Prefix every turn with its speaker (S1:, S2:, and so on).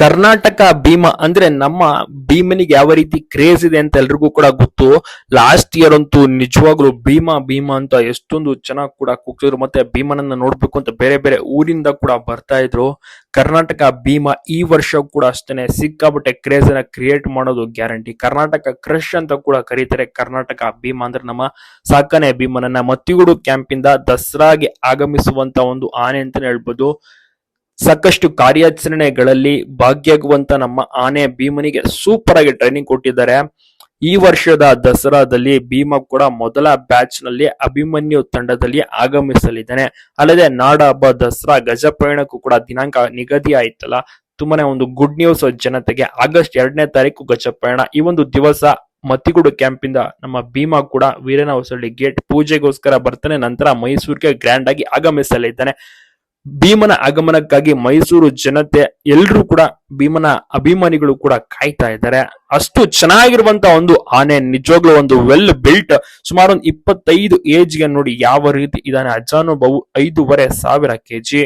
S1: ಕರ್ನಾಟಕ ಭೀಮ ಅಂದ್ರೆ ನಮ್ಮ ಭೀಮನಿಗೆ ಯಾವ ರೀತಿ ಕ್ರೇಜ್ ಇದೆ ಅಂತ ಎಲ್ರಿಗೂ ಕೂಡ ಗೊತ್ತು. ಲಾಸ್ಟ್ ಇಯರ್ ಅಂತೂ ನಿಜವಾಗ್ಲೂ ಭೀಮ ಭೀಮ ಅಂತ ಎಷ್ಟೊಂದು ಚೆನ್ನಾಗಿ ಕೂಡ ಕೂಗ್ತಿದ್ರು. ಮತ್ತೆ ಭೀಮನನ್ನ ನೋಡ್ಬೇಕು ಅಂತ ಬೇರೆ ಬೇರೆ ಊರಿಂದ ಕೂಡ ಬರ್ತಾ ಇದ್ರು. ಕರ್ನಾಟಕ ಭೀಮ ಈ ವರ್ಷ ಕೂಡ ಅಷ್ಟೇನೆ ಸಿಕ್ಕಾಪಟ್ಟೆ ಕ್ರೇಜ್ ಅನ್ನ ಕ್ರಿಯೇಟ್ ಮಾಡೋದು ಗ್ಯಾರಂಟಿ ಕರ್ನಾಟಕ ಕ್ರಶ್ ಅಂತ ಕೂಡ ಕರೀತಾರೆ ಕರ್ನಾಟಕ ಭೀಮ ಅಂದ್ರೆ ನಮ್ಮ ಸಾಕನೆ ಭೀಮನನ್ನ. ಮತ್ತಿಗೂಡು ಕ್ಯಾಂಪ್ ಇಂದ ದಸರಾಗೆ ಆಗಮಿಸುವಂತ ಒಂದು ಆನೆ ಅಂತಾನೆ ಹೇಳ್ಬೋದು. ಸಾಕಷ್ಟು ಕಾರ್ಯಾಚರಣೆಗಳಲ್ಲಿ ಭಾಗಿಯಾಗುವಂತ ನಮ್ಮ ಆನೆ ಭೀಮನಿಗೆ ಸೂಪರ್ ಆಗಿ ಟ್ರೈನಿಂಗ್ ಕೊಟ್ಟಿದ್ದಾರೆ. ಈ ವರ್ಷದ ದಸರಾದಲ್ಲಿ ಭೀಮ ಕೂಡ ಮೊದಲ ಬ್ಯಾಚ್ನಲ್ಲಿ ಅಭಿಮನ್ಯು ತಂಡದಲ್ಲಿ ಆಗಮಿಸಲಿದ್ದಾನೆ. ಅಲ್ಲದೆ ನಾಡ ಹಬ್ಬ ದಸರಾ ಗಜಪಯಣಕ್ಕೂ ಕೂಡ ದಿನಾಂಕ ನಿಗದಿ ಆಯ್ತಲ್ಲ. ತುಂಬಾನೇ ಒಂದು ಗುಡ್ ನ್ಯೂಸ್ ಜನತೆಗೆ. ಆಗಸ್ಟ್ ಎರಡನೇ ತಾರೀಕು ಗಜಪಯಣ ಈ ಒಂದು ದಿವಸ ಮತ್ತಿಗುಡು ಕ್ಯಾಂಪ್ ಇಂದ ನಮ್ಮ ಭೀಮಾ ಕೂಡ ವೀರನ ಹೊಸಳ್ಳಿ ಗೇಟ್ ಪೂಜೆಗೋಸ್ಕರ ಬರ್ತಾನೆ. ನಂತರ ಮೈಸೂರಿಗೆ ಗ್ರ್ಯಾಂಡ್ ಆಗಿ ಆಗಮಿಸಲಿದ್ದಾನೆ. ಭೀಮನ ಆಗಮನಕ್ಕಾಗಿ ಮೈಸೂರು ಜನತೆ ಎಲ್ಲರೂ ಕೂಡ ಭೀಮನ ಅಭಿಮಾನಿಗಳು ಕೂಡ ಕಾಯ್ತಾ ಇದ್ದಾರೆ. ಅಷ್ಟು ಚೆನ್ನಾಗಿರುವಂತ ಒಂದು ಆನೆ, ನಿಜವಾಗ್ಲೂ ಒಂದು ವೆಲ್ ಬಿಲ್ಟ್ ಸುಮಾರು ಒಂದು ಇಪ್ಪತ್ತೈದು ಏಜ್ಗೆ ನೋಡಿ ಯಾವ ರೀತಿ ಇದಾನೆ ಅಜಾನುಭವು ಐದೂವರೆ ಸಾವಿರ ಕೆಜಿ.